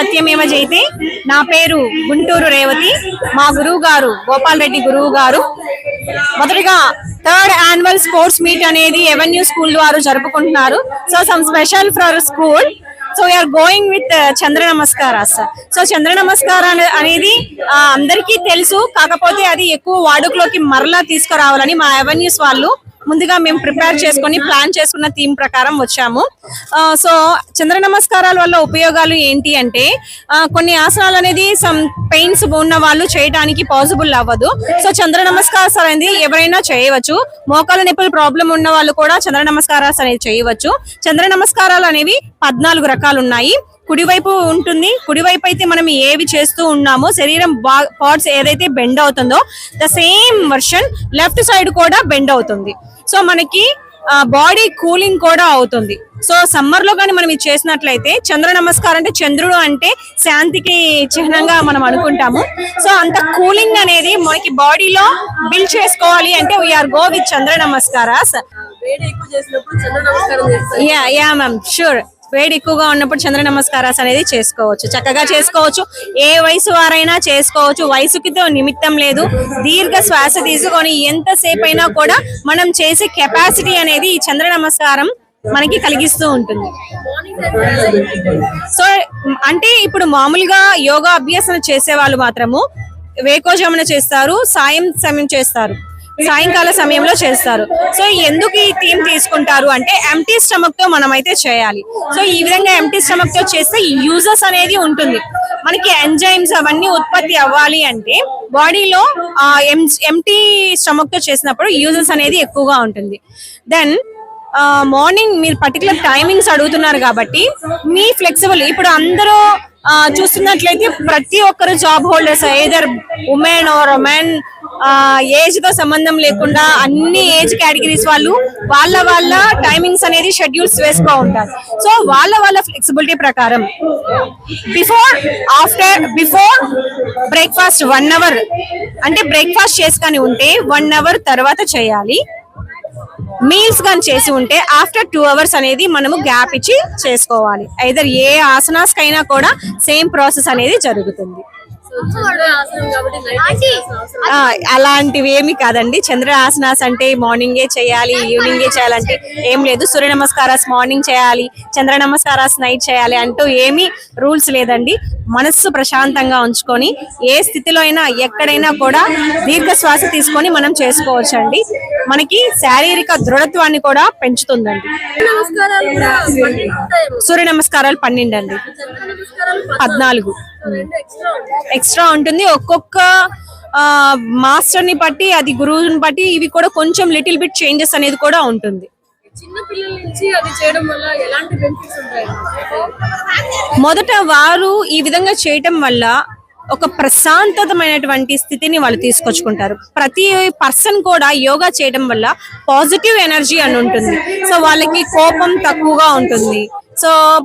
సత్యమేవ జైతే. నా పేరు గుంటూరు రేవతి. మా గురువు గారు గోపాల్ రెడ్డి గురువు గారు మొదటిగా థర్డ్ యాన్యువల్ స్పోర్ట్స్ మీట్ అనేది ఎవెన్యూ స్కూల్ వారు జరుపుకుంటున్నారు. So some special for school. So we're going with Chandra నమస్కారాస్ so Chandra నమస్కారం అనేది అందరికీ తెలుసు. కాకపోతే అది ఎక్కువ వాడుకలోకి మరలా తీసుకురావాలని మా ఎవెన్యూస్ వాళ్ళు ముందుగా మేము ప్రిపేర్ చేసుకొని ప్లాన్ చేసుకున్న థీమ్ ప్రకారం వచ్చాము. సో చంద్ర నమస్కారాల వల్ల ఉపయోగాలు ఏంటి అంటే కొన్ని ఆసనాలు అనేది సమ్ పెయిన్స్ ఉన్న వాళ్ళు చేయడానికి పాసిబుల్ అవ్వదు. సో చంద్ర నమస్కారాలు అనేది ఎవరైనా చేయవచ్చు. మోకాల నొప్పుల ప్రాబ్లం ఉన్న వాళ్ళు కూడా చంద్ర నమస్కారాలు అనేది చేయవచ్చు. చంద్ర నమస్కారాలు అనేవి పద్నాలుగు రకాలు ఉన్నాయి. కుడివైపు ఉంటుంది. కుడివైపు అయితే మనం ఏవి చేస్తూ ఉన్నామో శరీరం పార్ట్స్ ఏదైతే బెండ్ అవుతుందో the same version left side కూడా బెండ్ అవుతుంది. సో మనకి బాడీ కూలింగ్ కూడా అవుతుంది. సో సమ్మర్లో కానీ మనం ఇది చేసినట్లయితే చంద్ర నమస్కారం అంటే చంద్రుడు అంటే శాంతికి చిహ్నంగా మనం అనుకుంటాము. సో అంత కూలింగ్ అనేది మనకి బాడీలో బిల్డ్ చేసుకోవాలి అంటే వీఆర్ గో విత్ చంద్ర నమస్కారాస్. నమస్కారం యా యా మ్యామ్ షూర్ వేడి ఎక్కువగా ఉన్నప్పుడు చంద్ర నమస్కారాస్ అనేది చేసుకోవచ్చు. చక్కగా చేసుకోవచ్చు. ఏ వయసు వారైనా చేసుకోవచ్చు. వయసుకితో నిమిత్తం లేదు. దీర్ఘ శ్వాస తీసుకొని ఎంతసేపు అయినా కూడా మనం చేసే కెపాసిటీ అనేది ఈ చంద్ర నమస్కారం మనకి కలిగిస్తూ ఉంటుంది. సో అంటే ఇప్పుడు మామూలుగా యోగా అభ్యాసన చేసే వాళ్ళు మాత్రము వేకోజమన చేస్తారు సాయం సమయం చేస్తారు. సాయంకాల సమయంలో చేస్తారు. సో ఎందుకు ఈ థీమ్ తీసుకుంటారు అంటే ఎంటీ స్టమక్తో మనం అయితే చేయాలి. సో ఈ విధంగా ఎంటీ స్టమక్తో చేస్తే యూజెస్ అనేది ఉంటుంది. మనకి ఎంజైమ్స్ అవన్నీ ఉత్పత్తి అవ్వాలి అంటే బాడీలో ఎంటీ స్టమక్తో చేసినప్పుడు యూజెస్ అనేది ఎక్కువగా ఉంటుంది. దెన్ మార్నింగ్ మీరు పర్టికులర్ టైమింగ్స్ అడుగుతున్నారు కాబట్టి మీ ఫ్లెక్సిబుల్ ఇప్పుడు అందరూ చూస్తున్నట్లయితే ప్రతి ఒక్కరు job holders either women or men ఏజ్తో సంబంధం లేకుండా అన్ని ఏజ్ కేటగిరీస్ వాళ్ళు వాళ్ళ వాళ్ళ టైమింగ్స్ అనేది షెడ్యూల్స్ వేసుకో ఉంటారు. సో వాళ్ళ వాళ్ళ ఫ్లెక్సిబిలిటీ ప్రకారం before after before breakfast one hour అంటే బ్రేక్ఫాస్ట్ చేసుకొని ఉంటే వన్ అవర్ తర్వాత చేయాలి. మీల్స్ కానీ చేసి ఉంటే ఆఫ్టర్ టూ అవర్స్ అనేది మనము గ్యాప్ ఇచ్చి చేసుకోవాలి. ఐదర్ ఏ ఆసనాస్కైనా కూడా సేమ్ ప్రాసెస్ అనేది జరుగుతుంది. అలాంటివి ఏమి కాదండి. చంద్ర ఆసనాస్ అంటే మార్నింగే చేయాలి ఈవినింగే చేయాలంటే ఏం లేదు. సూర్య నమస్కారాస్ మార్నింగ్ చేయాలి చంద్ర నమస్కారాస్ నైట్ చేయాలి అంటూ ఏమీ రూల్స్ లేదండి. మనస్సు ప్రశాంతంగా ఉంచుకొని ఏ స్థితిలో అయినా ఎక్కడైనా కూడా దీర్ఘ శ్వాస తీసుకొని మనం చేసుకోవచ్చు అండి మనకి శారీరక దృఢత్వాన్ని కూడా పెంచుతుందండి. సూర్య నమస్కారాలు పన్నెండు అండి. పద్నాలుగు. ఎక్స్ట్రా ఉంటుంది. ఒక్కొక్క మాస్టర్ని బట్టి అది గురువుని బట్టి ఇవి కూడా కొంచెం లిటిల్ బిట్ చేంజెస్ అనేది కూడా ఉంటుంది. మొదట వారు ఈ విధంగా చేయటం వల్ల ఒక ప్రశాంతతమైనటువంటి స్థితిని వాళ్ళు తీసుకొచ్చుకుంటారు. ప్రతి పర్సన్ కూడా యోగా చేయడం వల్ల పాజిటివ్ ఎనర్జీ అని ఉంటుంది. సో వాళ్ళకి కోపం తక్కువగా ఉంటుంది. సో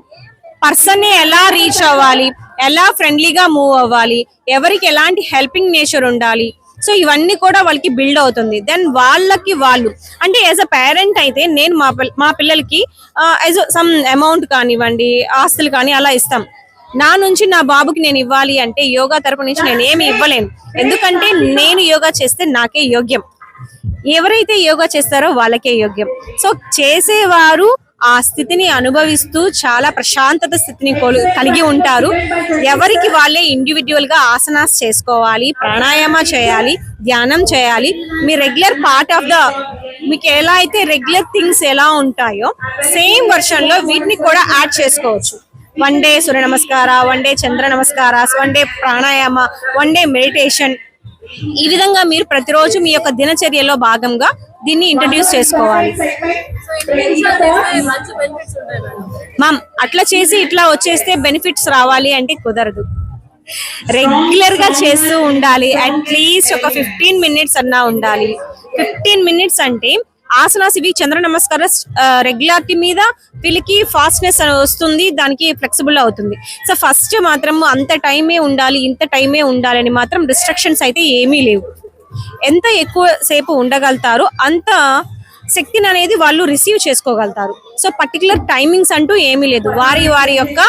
పర్సన్ని ఎలా రీచ్ అవ్వాలి? ఎలా ఫ్రెండ్లీగా మూవ్ అవ్వాలి? ఎవరికి ఎలాంటి హెల్పింగ్ నేచర్ ఉండాలి? సో ఇవన్నీ కూడా వాళ్ళకి బిల్డ్ అవుతుంది. దెన్ వాళ్ళకి వాళ్ళు. అంటే యాజ్ అ పేరెంట్ అయితే నేను మా పిల్ల- మా పిల్లలకి యాజ్ సమ్ అమౌంట్ కానివ్వండి ఆస్తులు కానీ అలా ఇస్తాం. నా నుంచి నా బాబుకి నేను ఇవ్వాలి అంటే యోగా తరపు నుంచి నేను ఏమి ఇవ్వలేను. ఎందుకంటే నేను యోగా చేస్తే నాకే యోగ్యం. ఎవరైతే యోగా చేస్తారో వాళ్ళకే యోగ్యం. సో చేసేవారు ఆ స్థితిని అనుభవిస్తూ చాలా ప్రశాంతత స్థితిని కలిగి ఉంటారు. ఎవరికి వాళ్ళే ఇండివిజువల్గా ఆసనాస్ చేసుకోవాలి ప్రాణాయామ చేయాలి ధ్యానం చేయాలి. మీ రెగ్యులర్ పార్ట్ ఆఫ్ ద మీకు ఎలా అయితే రెగ్యులర్ థింగ్స్ ఎలా ఉంటాయో సేమ్ వర్షన్లో వీటిని కూడా యాడ్ చేసుకోవచ్చు. వన్ డే సూర్య నమస్కార వన్ డే చంద్ర నమస్కార one day pranayama one day meditation ఈ విధంగా మీరు ప్రతిరోజు మీ యొక్క దినచర్యలో భాగంగా దీన్ని ఇంట్రడ్యూస్ చేసుకోవాలి. సో మామ్ అట్లా చేసి ఇట్లా వచ్చేస్తే బెనిఫిట్స్ రావాలి అంటే కుదరదు. రెగ్యులర్గా చేస్తూ ఉండాలి అట్లీస్ట్ ఒక ఫిఫ్టీన్ మినిట్స్ అన్నా ఉండాలి. ఫిఫ్టీన్ మినిట్స్ అంటే ఆసనాస్ ఇవి చంద్ర నమస్కార రెగ్యులారిటీ మీద వీళ్ళకి ఫాస్ట్నెస్ వస్తుంది దానికి ఫ్లెక్సిబుల్ అవుతుంది. సో ఫస్ట్ మాత్రం అంత టైమే ఉండాలి ఇంత టైమే ఉండాలని మాత్రం రిస్ట్రిక్షన్స్ అయితే ఏమీ లేవు. ఎంత ఎక్కువ సేపు ఉండగలుగుతారో అంత శక్తిని అనేది వాళ్ళు రిసీవ్ చేసుకోగలుగుతారు. సో పర్టికులర్ టైమింగ్స్ అంటూ ఏమీ లేదు. వారి వారి యొక్క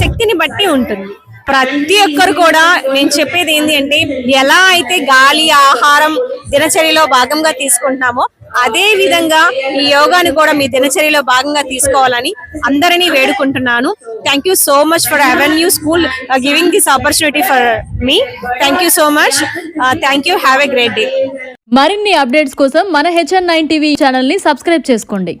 శక్తిని బట్టి ఉంటుంది. ప్రతి ఒక్కరు కూడా నేను చెప్పేది ఏంటి అంటే ఎలా అయితే గాలి ఆహారం దినచర్యలో భాగంగా తీసుకుంటున్నామో అదే విధంగా ఈ యోగాని కూడా మీ దినచర్యలో భాగంగా తీసుకోవాలని అందరినీ వేడుకుంటున్నాను. Thank you so much for avenue school giving this opportunity for me thank you so much thank you have a great day మరిన్ని అప్డేట్స్ కోసం మన హెచ్ఎన్ నైన్ టీవీ ఛానల్ని సబ్స్క్రైబ్ చేసుకోండి.